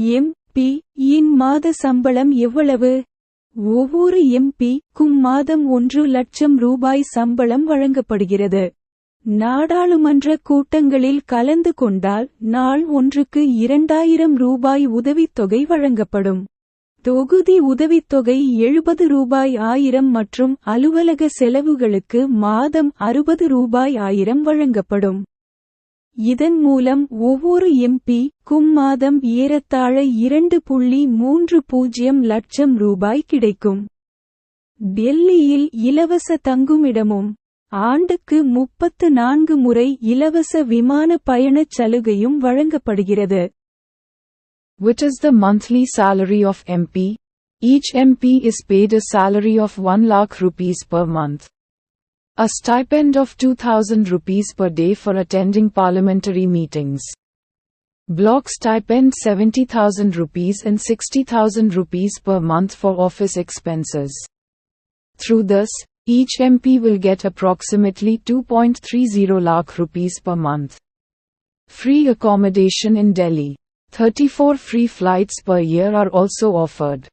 MP இன் மாத சம்பளம் எவ்வளவு? ஒவ்வொரு எம்பி க்கும் மாதம் ஒன்று லட்சம் ரூபாய் சம்பளம் வழங்கப்படுகிறது. நாடாளுமன்ற கூட்டங்களில் கலந்து கொண்டால் நாள் ஒன்றுக்கு இரண்டாயிரம் ரூபாய் உதவித்தொகை வழங்கப்படும். தொகுதி உதவித்தொகை எழுபது ரூபாய் ஆயிரம் மற்றும் அலுவலக செலவுகளுக்கு மாதம் அறுபது ரூபாய் ஆயிரம் வழங்கப்படும். இதன் மூலம் ஒவ்வொரு எம்பி க்கும் மாதம் ஏறத்தாழ இரண்டு புள்ளி மூன்று பூஜ்ஜியம் லட்சம் ரூபாய் கிடைக்கும் டெல்லியில் இலவச தங்குமிடமும் ஆண்டுக்கு முப்பத்து நான்கு முறை இலவச விமான பயணச் சலுகையும் வழங்கப்படுகிறது Which is the monthly salary of MP? Each MP is paid a salary of 1 lakh rupees per month. A stipend of 2000 rupees per day for attending parliamentary meetings. Block stipend 70,000 rupees and 60,000 rupees per month for office expenses. Through this, each MP will get approximately 2.30 lakh rupees per month. Free accommodation in Delhi. 34 free flights per year are also offered.